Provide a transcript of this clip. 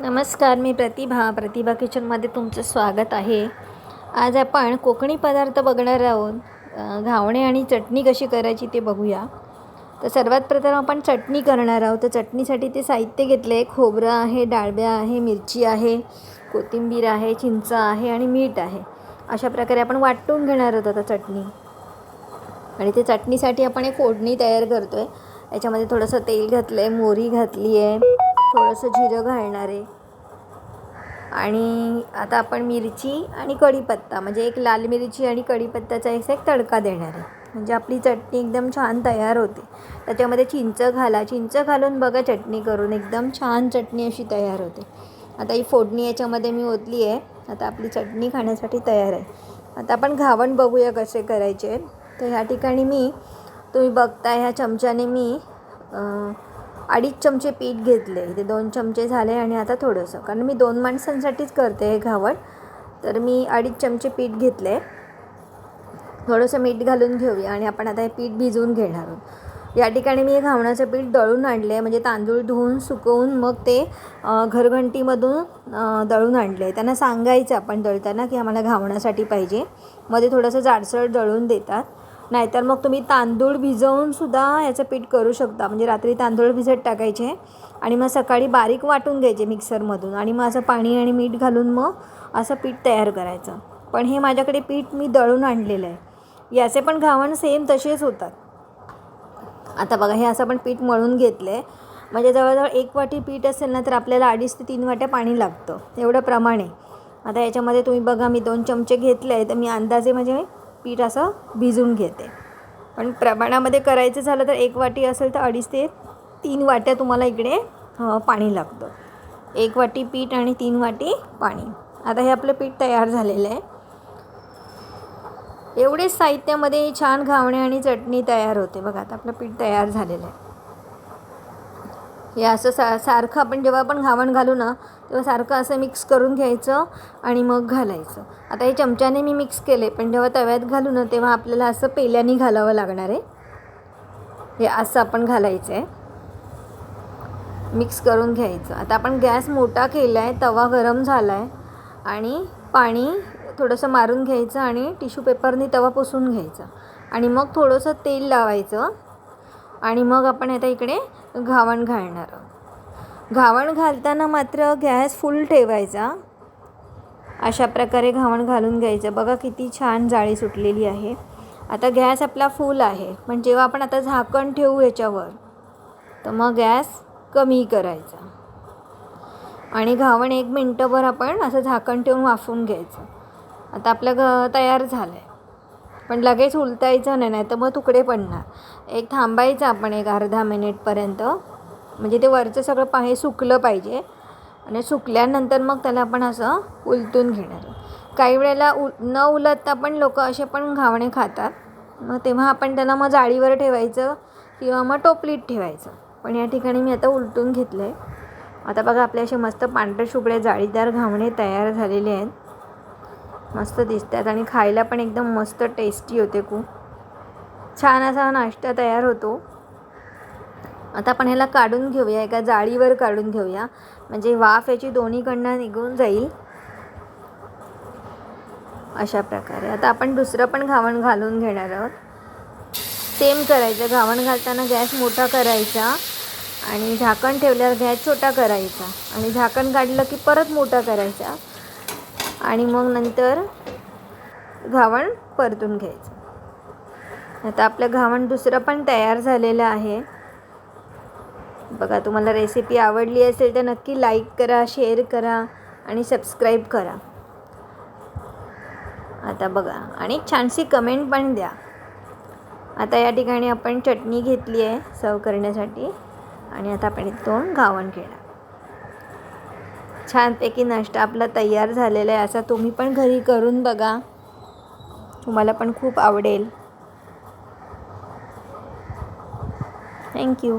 नमस्कार मी प्रतिभा. प्रतिभा किचनमध्ये तुमचं स्वागत आहे. आज आपण कोकणी पदार्थ बघणार आहोत. घावणे आणि चटणी कशी करायची ते बघूया. तर सर्वात प्रथम आपण चटणी करणार आहोत. तर चटणीसाठी ते साहित्य घेतलं आहे खोबरं आहे डाळब्या आहे मिरची आहे कोथिंबीर आहे चिंच आहे आणि मीठ आहे. अशा प्रकारे आपण वाटून घेणार आहोत आता चटणी. आणि ते चटणीसाठी आपण एक फोडणी तयार करतो आहे याच्यामध्ये थोडंसं तेल घातलं आहे मोहरी घातली आहे थोडंसं जिरं घालणार आहे. आणि आता आपण मिरची आणि कढीपत्ता म्हणजे एक लाल मिरची आणि कढीपत्त्याचा एक एक तडका देणार आहे. म्हणजे आपली चटणी एकदम छान तयार होते. त्याच्यामध्ये चिंच घाला. चिंच घालून बघा चटणी करून. एकदम छान चटणी अशी तयार होते. आता ही फोडणी याच्यामध्ये मी ओतली आहे. आता आपली चटणी खाण्यासाठी तयार आहे. आता आपण घावण बघूया कसे करायचे तर ह्या ठिकाणी मी तुम्ही बघता ह्या चमच्याने मी अडीच चमचे पीठ घेतले. ते दोन चमचे झाले आणि आता थोडंसं. कारण मी दोन माणसांसाठीच करते हे घावण. तर मी अडीच चमचे पीठ घेतले. थोडंसं मीठ घालून घेऊया आणि आपण आता हे पीठ भिजवून घेणार आहोत. या ठिकाणी मी हे घावणाचं पीठ दळून आणले. आहे म्हणजे तांदूळ धुवून सुकवून मग ते घरघंटीमधून दळून आणले. आहे त्यांना सांगायचं आपण दळताना की आम्हाला घावण्यासाठी पाहिजे. मध्ये थोडंसं जाडसर दळून देतात. नाहीतर मग तुम्ही तांदूळ भिजवून सुद्धा याचं पीठ करू शकता. म्हणजे रात्री तांदूळ भिजत टाकायचे आणि मग सकाळी बारीक वाटून घ्यायचे मिक्सरमधून आणि मग असं पाणी आणि मीठ घालून मग असं पीठ तयार करायचं. पण हे माझ्याकडे पीठ मी दळून आणलेलं आहे. याचे पण घावण सेम तसेच होतात. आता बघा हे असं आपण पीठ मळून घेतलं आहे म्हणजे जवळजवळ एक वाटी पीठ असेल ना तर आपल्याला अडीच ते तीन वाट्या पाणी लागतं. एवढं प्रमाण आहे. आता याच्यामध्ये तुम्ही बघा मी दोन चमचे घेतले आहे तर मी अंदाजे म्हणजे पीठ असं भिजून घेते. पण प्रमाणामध्ये करायचं झालं तर एक वाटी असेल तर अडीच ते तीन वाट्या तुम्हाला इकडे पाणी लागतं. एक वाटी पीठ आणि तीन वाटी पाणी. आता हे आपलं पीठ तयार झालेलं आहे. एवढेच साहित्यामध्ये छान घावणे आणि चटणी तयार होते. बघा आता आपलं पीठ तयार झालेलं आहे. हे असं सा सारखं आपण जेव्हा आपण घावण घालू ना तेव्हा सारखं असं मिक्स करून घ्यायचं आणि मग घालायचं. आता हे चमच्याने मी मिक्स केले पण जेव्हा तव्यात घालू ना तेव्हा आपल्याला असं पेल्याने घालावं लागणार आहे. हे असं आपण घालायचं आहे मिक्स करून घ्यायचं. आता आपण गॅस मोठा केला आहे तवा गरम झाला आहे आणि पाणी थोडंसं मारून घ्यायचं आणि टिश्यू पेपरने तवा पुसून घ्यायचा. आणि मग थोडंसं तेल लावायचं. आणि मग आपण आता इकडे घावण घालणार. आहोत घावण घालताना मात्र गॅस फुल ठेवायचा. अशा प्रकारे घावण घालून घ्यायचं. बघा किती छान जाळी सुटलेली आहे. आता गॅस आपला फुल आहे. पण जेव्हा आपण आता झाकण ठेवू याच्यावर तर मग गॅस कमी करायचा. आणि घावण एक मिनटंभर आपण असं झाकण ठेवून वाफून घ्यायचं. आता आपलं घ तयार झालं आहे पण लगेच उलटायचं नाही नाही तर मग तुकडे पडणार. एक थांबायचं आपण एक अर्धा मिनिटपर्यंत. म्हणजे ते वरचं सगळं पाणी सुकलं पाहिजे. आणि सुकल्यानंतर मग त्याला आपण असं उलटून घेणार. काही वेळेला उ न उलटता पण लोक असे पण घावणे खातात. मग तेव्हा आपण त्याला मग जाळीवर ठेवायचं किंवा मग टोपलीत ठेवायचं. पण या ठिकाणी मी आता उलटून घेतलं आहे आता बघा आपले असे मस्त पांढरे शुभळे जाळीदार घावणे तयार झालेले आहेत. मस्त दिसतात आणि खायला पण एकदम मस्त टेस्टी होते खूप. छान असा नाश्ता तयार होतो. आता आपण ह्याला काढून घेऊया एका जाळीवर काढून घेऊया. म्हणजे वाफ याची दोन्हीकडनं निघून जाईल. अशा प्रकारे. आता आपण दुसरं पण घावण घालून घेणार आहोत. सेम करायचं. घावण घालताना गॅस मोठा करायचा आणि झाकण ठेवल्यावर गॅस छोटा करायचा. आणि झाकण काढलं की परत मोठा करायचा. आणि मग नंतर घावण परतून घ्यायचं. आता आपलं घावण दुसरं पण तयार झालेलं आहे. बघा तुम्हाला रेसिपी आवडली असेल तर नक्की लाईक करा शेअर करा आणि सबस्क्राईब करा. आता बघा आणि छानशी कमेंट पण द्या. आता या ठिकाणी आपण चटणी घेतली आहे सर्व करण्यासाठी. आणि आता आपण दोन घावण घेणार. छानपैकी नाश्ता आपला तयार झालेला आहे. असा तुम्ही पण घरी करून बघा. तुम्हाला पण खूप आवडेल. थँक्यू